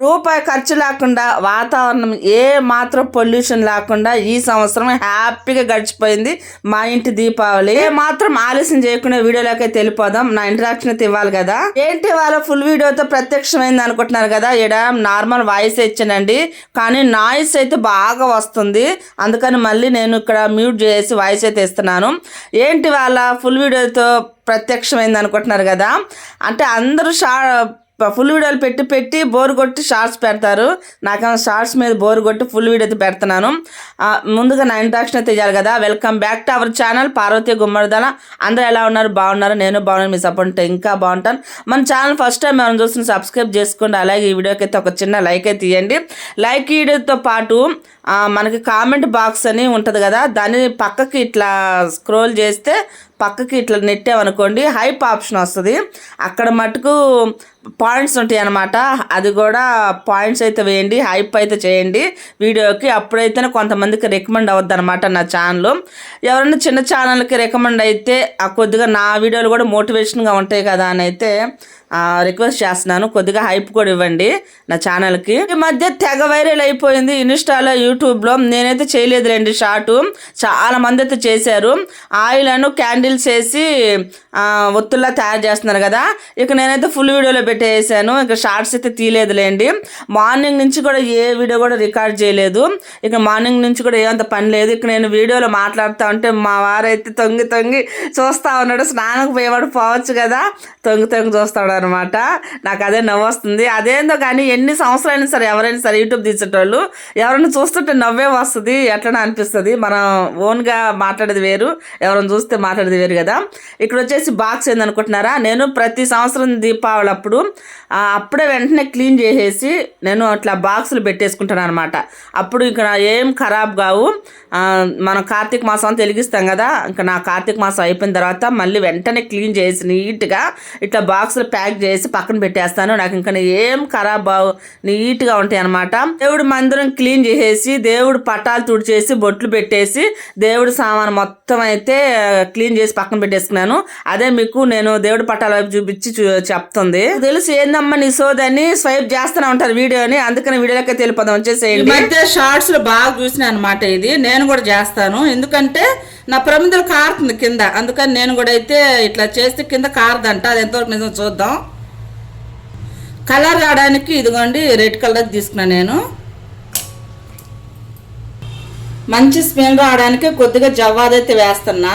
రూపాయి ఖర్చు లేకుండా వాతావరణం ఏ మాత్రం పొల్యూషన్ లేకుండా ఈ సంవత్సరం హ్యాపీగా గడిచిపోయింది మా ఇంటి దీపావళి. ఏ మాత్రం ఆలస్యం చేయకుండా వీడియోలోకి తెలిపోదాం నా ఇంటరాక్షన్ అయితే ఇవ్వాలి కదా. ఏంటి వాళ్ళ ఫుల్ వీడియోతో ప్రత్యక్షమైంది అనుకుంటున్నారు కదా? ఇక్కడ నార్మల్ వాయిస్ ఇచ్చానండి. కానీ నాయిస్ అయితే బాగా వస్తుంది. అందుకని మళ్ళీ నేను ఇక్కడ మ్యూట్ చేసి వాయిస్ అయితే ఇస్తున్నాను. ఏంటి వాళ్ళ ఫుల్ వీడియోతో ప్రత్యక్షమైంది అనుకుంటున్నారు కదా? అంటే అందరూ షా ఫుల్ వీడియోలు పెట్టి పెట్టి బోర్ కొట్టి షార్ట్స్ పెడతారు. నాకేమో షార్ట్స్ మీద బోర్ కొట్టి ఫుల్ వీడియో అయితే పెడుతున్నాను. ముందుగా నా ఇంట్రాక్షన్ అయితే చేయాలి కదా. Welcome back to our channel Parvati Gummadidala. అందరూ ఎలా ఉన్నారు? బాగున్నారు? నేను బాగున్నాను. మీ సపోర్ట్ ఉంటే ఇంకా బాగుంటాను. మన ఛానల్ ఫస్ట్ టైం మనం చూస్తున్న సబ్స్క్రైబ్ చేసుకోండి. అలాగే ఈ వీడియోకి అయితే ఒక చిన్న లైక్ అయితే ఇవ్వండి లైక్ వీడియోతో పాటు మనకి కామెంట్ బాక్స్ అని ఉంటుంది కదా. దాన్ని పక్కకి ఇట్లా స్క్రోల్ చేస్తే పక్కకి ఇట్లా నెట్టామనుకోండి హైప్ ఆప్షన్ వస్తుంది. అక్కడ మటుకు పాయింట్స్ ఉంటాయి అన్నమాట అది కూడా పాయింట్స్ అయితే వేయండి హైప్ అయితే చేయండి. వీడియోకి అప్పుడైతేనే కొంతమందికి రికమెండ్ అవుద్ది అనమాట నా ఛానల్. ఎవరైనా చిన్న ఛానల్కి రికమెండ్ అయితే ఆ కొద్దిగా నా వీడియోలు కూడా మోటివేషన్గా ఉంటాయి కదా అని అయితే రిక్వెస్ట్ చేస్తున్నాను. కొద్దిగా హైప్ కూడా ఇవ్వండి నా ఛానల్కి. ఈ మధ్య తెగ వైరల్ అయిపోయింది ఇన్స్టాలో యూట్యూబ్లో. నేనైతే చేయలేదులేండి షార్ట్ చాలా మంది అయితే చేశారు. ఆయిల్ అను క్యాండిల్స్ వేసి ఒత్తుల్లా తయారు చేస్తున్నారు కదా. ఇక నేనైతే ఫుల్ వీడియోలో వేసాను ఇక షార్ట్స్ అయితే తీయలేదులేండి. మార్నింగ్ నుంచి కూడా ఏ వీడియో కూడా రికార్డ్ చేయలేదు. ఇక మార్నింగ్ నుంచి కూడా ఏమంత పని లేదు. ఇక నేను వీడియోలో మాట్లాడుతూ ఉంటే మా వారైతే తొంగి తొంగి చూస్తా ఉన్నాడు. స్నానం పోయేవాడు పోవచ్చు కదా. తొంగి తొంగి చూస్తాడు అనమాట నాకు అదే నవ్వు వస్తుంది. అదేందో కానీ ఎన్ని సంవత్సరాలైనా సరే ఎవరైనా సరే యూట్యూబ్ తీసేటోళ్ళు ఎవరైనా చూస్తుంటే నవ్వే వస్తుంది. ఎట్లనే అనిపిస్తుంది. మనం ఓన్గా మాట్లాడేది వేరు. ఎవరైనా చూస్తే మాట్లాడేది వేరు కదా. ఇక్కడ వచ్చేసి బాక్స్ ఏందనుకుంటున్నారా? నేను ప్రతి సంవత్సరం దీపావళి అప్పుడు అప్పుడే వెంటనే క్లీన్ చేసేసి నేను అట్లా బాక్సులు పెట్టేసుకుంటాను అనమాట అప్పుడు ఇక్కడ ఏం ఖరాబ్ కావు. మనం కార్తీక మాసం అంతా వెలిగిస్తాం కదా ఇంకా నా కార్తీక మాసం అయిపోయిన తర్వాత మళ్ళీ వెంటనే క్లీన్ చేసి నీట్గా ఇట్లా బాక్సులు ప్యాక్ చేసి పక్కన పెట్టేస్తాను. నాకు ఇంకా ఏం ఖరాబ్ బావు. నీట్గా ఉంటాయి అనమాట దేవుడి మందిరం క్లీన్ చేసేసి దేవుడు పటాలు తుడిచేసి బొట్లు పెట్టేసి దేవుడి సామాన్ మొత్తం అయితే క్లీన్ చేసి పక్కన పెట్టేసుకున్నాను. అదే మీకు నేను దేవుడి పటాల వైపు చూపించి చెప్తుంది. తెలుసు ఏందమ్మా నీ సోదని? స్వైప్ చేస్తూనే ఉంటారు వీడియోని. అందుకని వీడియోలకే తెలిపదాం వచ్చేసేయండి. మధ్య షార్ట్స్లో బాగా చూసిన అనమాట ఇది. నేను కూడా చేస్తాను. ఎందుకంటే నా ప్రమిదలు కారుతుంది కింద. అందుకని నేను కూడా అయితే ఇట్లా చేస్తే కింద కారదంట. అది ఎంతవరకు నిజం చూద్దాం. కలర్ రావడానికి ఇదిగోండి రెడ్ కలర్ తీసుకున్నాను నేను. మంచి స్మెల్ రావడానికి కొద్దిగా జవ్వాదైతే వేస్తున్నా.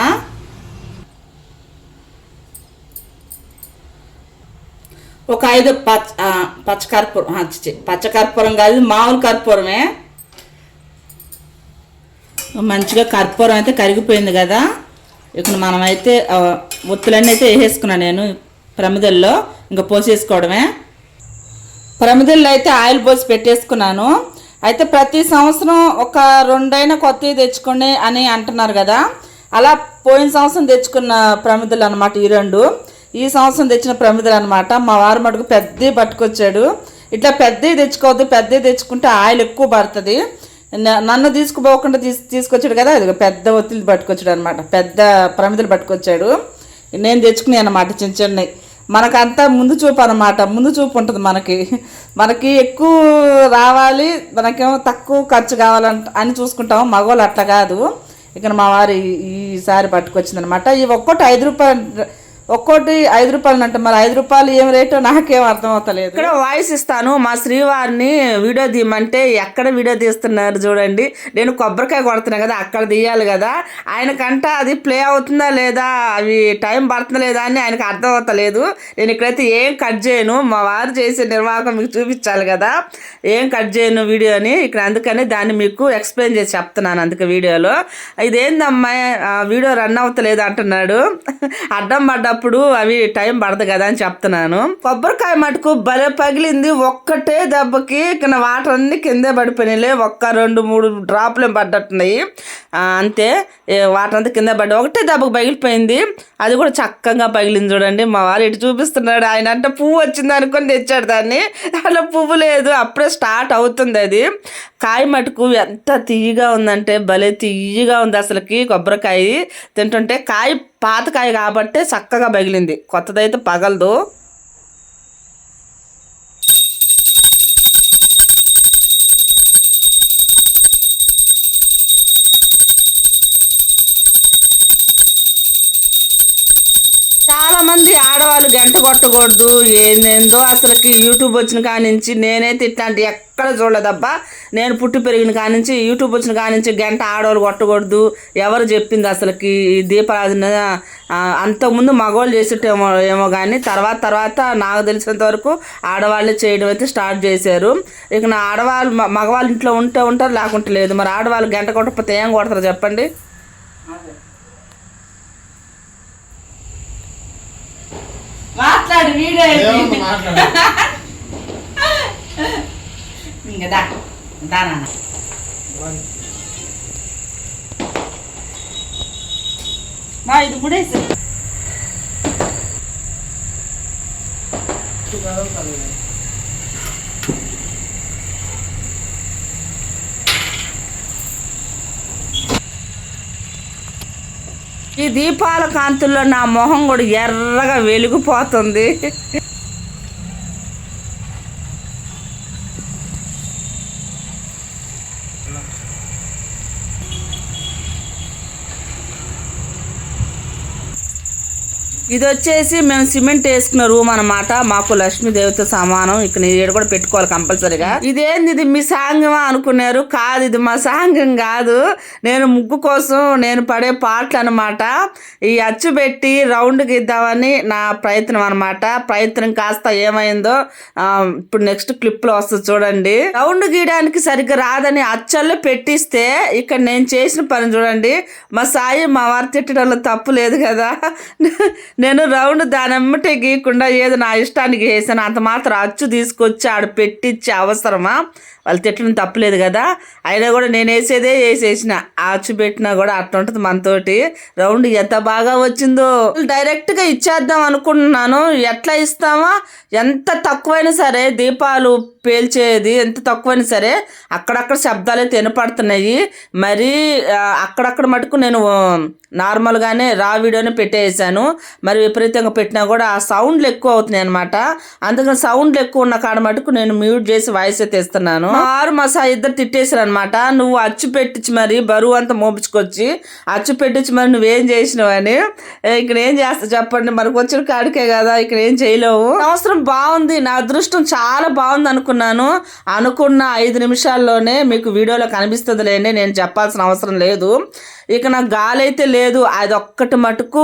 ఒక ఐదు పచ్చ పచ్చకర్పూరం పచ్చకర్పూరం కాదు మామూలు కర్పూరమే. మంచిగా కర్పూరం అయితే కరిగిపోయింది కదా. ఇక్కడ మనమైతే ఒత్తులన్నీ అయితే వేసేసుకున్నాను నేను ప్రమిదల్లో ఇంకా పోసేసుకోవడమే. ప్రమిదల్లో అయితే ఆయిల్ పోసి పెట్టేసుకున్నాను. అయితే ప్రతి సంవత్సరం ఒక రెండైనా కొత్తవి తెచ్చుకోండి అని అంటున్నారు కదా. అలా పోయిన సంవత్సరం తెచ్చుకున్న ప్రమిదలు అనమాట ఈ రెండు. ఈ సంవత్సరం తెచ్చిన ప్రమిదలు అనమాట మా వారు మటుకు పెద్దవి పట్టుకొచ్చాడు. ఇట్లా పెద్దవి తెచ్చుకోవద్దు పెద్దవి తెచ్చుకుంటే ఆయిల్ ఎక్కువ పడుతుంది. నన్ను తీసుకుపోకుండా తీసు తీసుకొచ్చాడు కదా అది పెద్ద ఒత్తిడి పట్టుకొచ్చాడు అనమాట పెద్ద ప్రమిదలు పట్టుకొచ్చాడు. నేను తెచ్చుకునే అనమాట చిన్న చిన్నవి. మనకంతా ముందు చూపు అనమాట ముందు చూపు ఉంటుంది మనకి. మనకి ఎక్కువ రావాలి మనకేమో తక్కువ ఖర్చు కావాలంట అని చూసుకుంటాము. మగవాళ్ళు అట్లా కాదు. ఇక్కడ మా వారు ఈ- ఈసారి పట్టుకొచ్చింది అనమాట ఇవి ఒక్కటి ఐదు రూపాయలు ఒక్కోటి ఐదు రూపాయలు అంటే మరి ఐదు రూపాయలు ఏం రేటో నాకేం అర్థం అవుతలేదు ఇక్కడ వాయిస్ ఇస్తాను. మా శ్రీవారిని వీడియో తీయమంటే ఎక్కడ వీడియో తీస్తున్నారు చూడండి. నేను కొబ్బరికాయ కొడుతున్నా కదా అక్కడ తీయాలి కదా. ఆయనకంట అది ప్లే అవుతుందా లేదా అవి టైం పడుతుందా లేదా అని ఆయనకు అర్థం అవుతలేదు నేను ఇక్కడైతే ఏం కట్ చేయను. మా వారు చేసే నిర్వాహకం మీకు చూపించాలి కదా. ఏం కట్ చేయను వీడియోని. ఇక్కడ అందుకని దాన్ని మీకు ఎక్స్ప్లెయిన్ చేసి చెప్తున్నాను అందుకే వీడియోలో. ఇదేందమ్మా వీడియో రన్ అవుతలేదు అంటున్నాడు. అడ్డం అప్పుడు అవి టైం పడదు కదా అని చెప్తున్నాను. కొబ్బరికాయ మటుకు భలే పగిలింది. ఒక్కటే దెబ్బకి కింద వాటర్ అన్ని కిందే పడిపోయినాయి. ఒక్క రెండు మూడు డ్రాప్లు పడ్డట్టున్నాయి. అంతే. వాటర్ అంతా కింద పడ్డ ఒకటే దెబ్బకు పగిలిపోయింది. అది కూడా చక్కగా పగిలింది చూడండి. మా వారు ఇటు చూపిస్తున్నాడు. ఆయన అంటే పువ్వు వచ్చింది అనుకొని తెచ్చాడు దాన్ని. అలా పువ్వు లేదు. అప్పుడే స్టార్ట్ అవుతుంది అది. కాయ మటుకు ఎంత తీయగా ఉందంటే భలే తీయగా ఉంది అసలుకి కొబ్బరికాయ. తింటుంటే కాయ పాతకాయ కాబట్టే చక్కగా పగిలింది కొత్తదైతే పగలదు. మంది ఆడవాళ్ళు గంట కొట్టకూడదు. ఏందేందో అసలుకి యూట్యూబ్ వచ్చిన కానించి నేనైతే ఇట్లాంటి ఎక్కడ చూడలేదబ్బా. నేను పుట్టి పెరిగిన కాడి నుంచి యూట్యూబ్ వచ్చిన కాడి నుంచి గంట ఆడవాళ్ళు కొట్టకూడదు. ఎవరు చెప్పింది అసలుకి? ఈ దీపారాధన అంతకుముందు మగవాళ్ళు చేసేటేమో ఏమో కానీ తర్వాత తర్వాత నాకు తెలిసినంత వరకు ఆడవాళ్ళే చేయడం అయితే స్టార్ట్ చేశారు. ఇక నా ఆడవాళ్ళు మగవాళ్ళు ఇంట్లో ఉంటే ఉంటారు లేకుంటే లేదు. మరి ఆడవాళ్ళు గంట కొట్టకపోతే ఏం కొడతారు చెప్పండి? మాట్లాడు వీడియో ఇంకా దా దా మా ఇది ముడేసి ఈ దీపాల కాంతుల్లో నా మొహం కూడా ఎర్రగా వెలిగిపోతుంది. ఇది వచ్చేసి మేము సిమెంట్ వేసుకున్న రూమ్ అన్నమాట. మాకు లక్ష్మీదేవితో సమానం. ఇక్కడ ఈడ కూడా పెట్టుకోవాలి కంపల్సరీగా. ఇదేంది ఇది? మీ సాంగమా అనుకున్నారు. కాదు ఇది మా సాంగం కాదు. నేను ముగ్గు కోసం నేను పడే పాటలు అనమాట ఈ అచ్చు పెట్టి రౌండ్ గీద్దామని నా ప్రయత్నం అనమాట ప్రయత్నం కాస్త ఏమైందో ఇప్పుడు నెక్స్ట్ క్లిప్లో వస్తుంది చూడండి. రౌండ్ గీయడానికి సరిగ్గా రాదని అచ్చల్లో పెట్టిస్తే ఇక్కడ నేను చేసిన పని చూడండి. మా సాయి మా వారు తిట్టడంలో తప్పు లేదు కదా. నేను రౌండ్ దానమ్మటే గీయకుండా ఏదో నా ఇష్టానికి వేసాను. అంత మాత్రం అచ్చు తీసుకొచ్చి ఆడ పెట్టించే అవసరమా? వాళ్ళు తిట్టడం తప్పలేదు కదా? అయినా కూడా నేను వేసేదే వేసేసిన. అచ్చు పెట్టినా కూడా అట్లా ఉంటుంది మనతోటి. రౌండ్ ఎంత బాగా వచ్చిందో. డైరెక్ట్గా ఇచ్చేద్దాం అనుకుంటున్నాను. ఎట్లా ఇస్తామా? ఎంత తక్కువైనా సరే దీపాలు పేల్చేది ఎంత తక్కువైనా సరే అక్కడక్కడ శబ్దాలు అయితే వినపడుతున్నాయి మరి అక్కడక్కడ మటుకు నేను నార్మల్గానే రా వీడియోనే పెట్టేసాను. మరి విపరీతంగా పెట్టినా కూడా ఆ సౌండ్లు ఎక్కువ అవుతున్నాయి అనమాట అందుకని సౌండ్లు ఎక్కువ ఉన్న కాడ మటుకు నేను మ్యూట్ చేసి వాయిస్ అయితే ఇస్తున్నాను. ఆరు మా సా ఇద్దరు తిట్టేశారు అనమాట నువ్వు అచ్చు పెట్టించి మరి బరువు అంతా మోపించుకొచ్చి అచ్చు పెట్టించి మరి నువ్వేం చేసినావని ఇక్కడ ఏం చేస్తా చెప్పండి. మనకు వచ్చిన కాడికే కదా ఇక్కడ ఏం చేయలేవు. అవసరం బాగుంది. నా అదృష్టం చాలా బాగుంది అనుకున్నాను అనుకున్న ఐదు నిమిషాల్లోనే మీకు వీడియోలో కనిపిస్తుంది లేని నేను చెప్పాల్సిన అవసరం లేదు. ఇక నాకు గాలి అయితే లేదు. అది ఒక్కటి మటుకు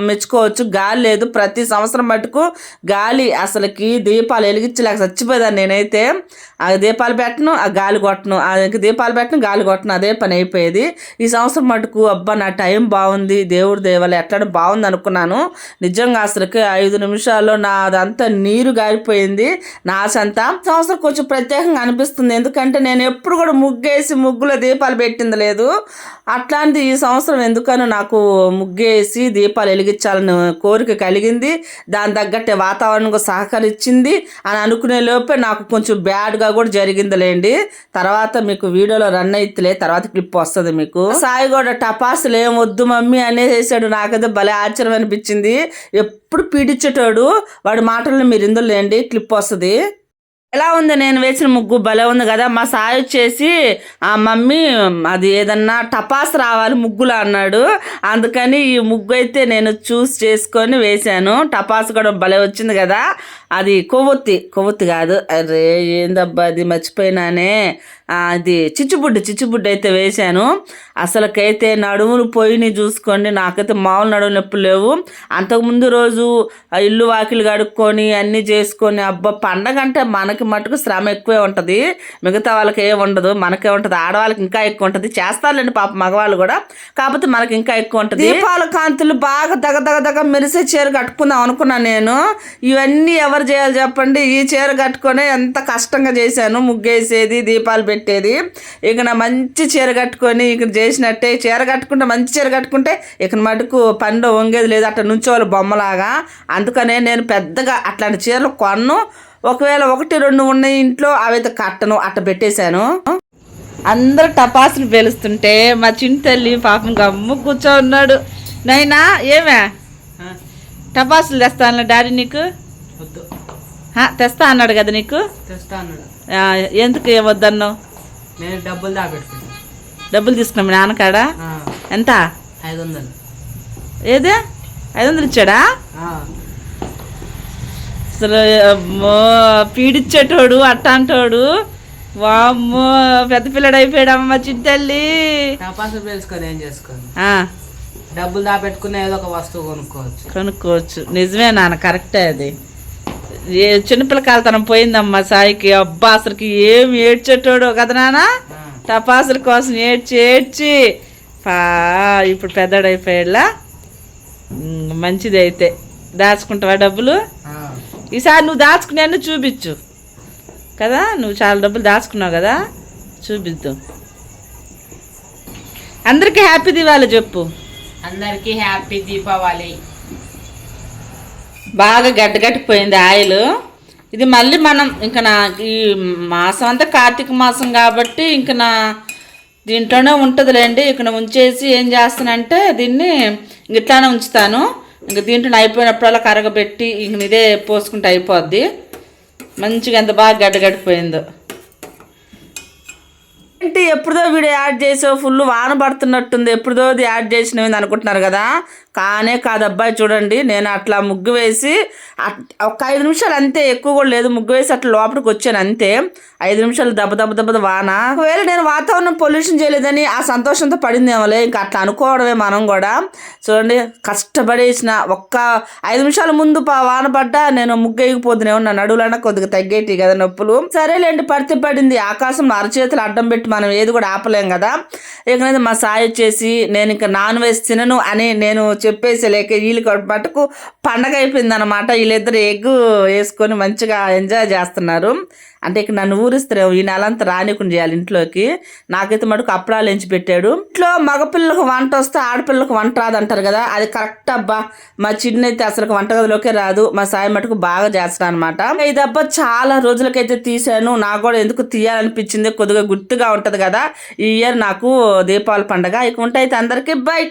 మెచ్చుకోవచ్చు. గాలి లేదు. ప్రతి సంవత్సరం మటుకు గాలి అసలుకి దీపాలు వెలిగించలేక చచ్చిపోయేదాన్ని నేనైతే. ఆ దీపాలు పెట్టను ఆ గాలి కొట్టను. ఆ ఇంక దీపాలు పెట్టను గాలి కొట్టను. అదే పని అయిపోయేది. ఈ సంవత్సరం మటుకు అబ్బా నా టైం బాగుంది. దేవుడి దేవాలి ఎట్లా బాగుంది అనుకున్నాను. నిజంగా అసలుకి ఐదు నిమిషాల్లో నా అదంతా నీరు గారిపోయింది. నా ఆశంతా సంవత్సరం కొంచెం ప్రత్యేకంగా అనిపిస్తుంది. ఎందుకంటే నేను ఎప్పుడు కూడా ముగ్గేసి ముగ్గులో దీపాలు పెట్టింది లేదు. అట్లా అట్లాంటి ఈ సంవత్సరం ఎందుకనో నాకు ముగ్గేసి దీపాలు వెలిగించాలని కోరిక కలిగింది. దాని తగ్గట్టే వాతావరణం సహకరించింది అని అనుకునే లోపే నాకు కొంచెం బ్యాడ్గా కూడా జరిగిందిలేండి. తర్వాత మీకు వీడియోలో రన్ అయితేలే తర్వాత క్లిప్ వస్తుంది మీకు. సాయి కూడా టపాసులు ఏం వద్దు మమ్మీ అనేసాడు నాకైతే భలే ఆశ్చర్యం అనిపించింది. ఎప్పుడు పీడించేటోడు వాడి మాటలను మీరు ఇందులో లేండి క్లిప్ వస్తుంది. ఎలా ఉంది? నేను వేసిన ముగ్గు భలే ఉంది కదా. మా సాయి వచ్చేసి ఆ మమ్మీ అది ఏదన్నా టపాస్ రావాలి ముగ్గులు అన్నాడు. అందుకని ఈ ముగ్గు అయితే నేను చూస్ చేసుకొని వేశాను. టపాస్ కూడా భలే వచ్చింది కదా. అది కొవ్వొత్తి కొవ్వొత్తి కాదు. అరే ఏందబ్బా అది మర్చిపోయినానే. అది చిచ్చుబుడ్డు చిచ్చుబుడ్డు అయితే వేశాను. అసలుకైతే నడుములు పోయిని చూసుకోండి. నాకైతే మామూలు నడుము నొప్పులు లేవు. అంతకుముందు రోజు ఆ ఇల్లు వాకిలు కడుక్కొని అన్నీ చేసుకొని అబ్బా పండగ అంటే మనకి మటుకు శ్రమ ఎక్కువే ఉంటుంది. మిగతా వాళ్ళకి ఏమి ఉండదు. మనకే ఉంటుంది. ఆడవాళ్ళకి ఇంకా ఎక్కువ ఉంటుంది. చేస్తారులేండి పాప మగవాళ్ళు కూడా. కాకపోతే మనకి ఇంకా ఎక్కువ ఉంటుంది. దీపాల కాంతులు బాగా దగ దగ దగ మెరిసే చీర కట్టుకుందాం అనుకున్నాను నేను. ఇవన్నీ ఎవరు చేయాలి చెప్పండి. ఈ చీర కట్టుకొని ఎంత కష్టంగా చేశాను. ముగ్గేసేది దీపాలు పెట్టేది. ఇక నా మంచి చీర కట్టుకొని ఇక చేసినట్టే. చీర కట్టుకుంటే మంచి చీర కట్టుకుంటే ఇక మటుకు పనిలో వంగేది లేదు. అట్లా నుంచోవాలి బొమ్మలాగా. అందుకనే నేను పెద్దగా అట్లాంటి చీరలు కొన్ను. ఒకవేళ ఒకటి రెండు ఉన్నాయి ఇంట్లో అవైతే కట్టను. అట్ట పెట్టేశాను. అందరూ టపాసులు పేలుస్తుంటే మా చిన్న తల్లి పాపం గమ్ము కూర్చో ఉన్నాడు. నైనా ఏమే? టపాసులు తెస్తాను డాడీ నీకు. వద్దు. తెస్తా అన్నాడు కదా నీకు? తెస్తా అన్నాడు. ఎందుకు ఏమొద్దన్నావు నేను డబ్బులు దాపెట్టుకున్నాను డబ్బులు తీసుకున్నాం మీ నాన్నకాడ? ఎంత? ఐదు వందలు ఏదే? ఐదు వందలు ఇచ్చాడా అసలు అమ్మో పీడిచ్చేటోడు అట్టాంటోడు. వామ్మో పెద్ద పిల్లడు అయిపోయాడమ్మ చిట్టల్లి. టపాసులు పేల్చుకొని ఏం చేసుకోను? ఆ, డబ్బులు దాపెట్టుకుని ఏదో ఒక వస్తువు కొనుక్కోవచ్చు. కొనుక్కోవచ్చు. నిజమే నాన్న కరెక్టే అది. ఏ చిన్నపిల్లకాలతనం పోయిందమ్మా సాయికి. అబ్బా అసలుకి ఏం ఏడ్చేటోడు కదా నాన్న టపాసుల కోసం ఏడ్చి ఏడ్చి. పా ఇప్పుడు పెద్దడైపోయాడులా. మంచిది అయితే దాచుకుంటావా డబ్బులు. ఈసారి నువ్వు దాచుకునే చూపించు. కదా నువ్వు చాలా డబ్బులు దాచుకున్నావు కదా? చూపిద్దాం. అందరికీ హ్యాపీ దివాళి చెప్పు. అందరికీ హ్యాపీ దీపావళి. బాగా గడ్డగట్టిపోయింది ఆయిల్. ఇది మళ్ళీ మనం ఇంకా నా ఈ మాసం అంతా కార్తీక మాసం కాబట్టి ఇంక నా దీంట్లోనే ఉంటుందిలేండి. ఇక్కడ ఉంచేసి ఏం చేస్తానంటే దీన్ని ఇట్లానే ఉంచుతాను. ఇంక దీంట్లో అయిపోయినప్పుడల్లా కరగబెట్టి ఇంక ఇదే పోసుకుంటే అయిపోద్ది. మంచిగా ఎంత బాగా గడ్డగడిపోయిందో ఏంటి ఎప్పుడుదో వీడియో యాడ్ చేసావు ఫుల్ వాన పడుతున్నట్టుంది. ఎప్పుడుదో అది యాడ్ చేసినవి అనుకుంటున్నారు కదా. కానే కాదబ్బాయి చూడండి నేను అట్లా ముగ్గు వేసి అట్- ఒక ఐదు నిమిషాలు అంతే ఎక్కువ కూడా లేదు. ముగ్గు వేసి అట్లా లోపలికి వచ్చాను అంతే. ఐదు నిమిషాలు దెబ్బ దెబ్బ దెబ్బ వాన. ఒకవేళ నేను వాతావరణం పొల్యూషన్ చేయలేదని ఆ సంతోషంతో పడిందేమోలే. ఇంకా అట్లా అనుకోవడమే మనం కూడా. చూడండి కష్టపడేసిన ఒక్క ఐదు నిమిషాల ముందు పా- వాన పడ్డా నేను ముగ్గు వేయకపోతున్నాను నా నడువులన్నా కొద్దిగా తగ్గేటి కదా నొప్పులు. సరేలేండి పడితే పడింది. ఆకాశం అరచేతులు అడ్డం పెట్టి మనం ఏది కూడా ఆపలేం కదా. ఇక మా సాయి వచ్చేసి నేను ఇంకా నాన్ వెజ్ తినను అని నేను చెప్పేసి లేక వీళ్ళు మటుకు పండగ అయిపోయింది అనమాట వీళ్ళిద్దరు ఎగ్ వేసుకొని మంచిగా ఎంజాయ్ చేస్తున్నారు. అంటే ఇక నన్ను ఊరిస్తే ఈ నెలంతా రానికుండా చేయాలి ఇంట్లోకి. నాకైతే మటుకు అప్పడాలు ఎంచి పెట్టాడు. ఇంట్లో మగపిల్లలకు వంట వస్తే ఆడపిల్లలకు వంట రాదంటారు కదా. అది కరెక్ట్ అబ్బా. మా చిన్న అయితే అసలు వంటగదిలోకే రాదు. మా సాయి మటుకు బాగా చేస్తాను అనమాట ఇది అబ్బా చాలా రోజులకైతే తీశాను. నాకు కూడా ఎందుకు తీయాలనిపించింది? కొద్దిగా గుర్తుగా ఉంటుంది కదా. ఈ ఇయర్ నాకు దీపావళి పండగ. ఇక ఉంటే అయితే అందరికీ. బై.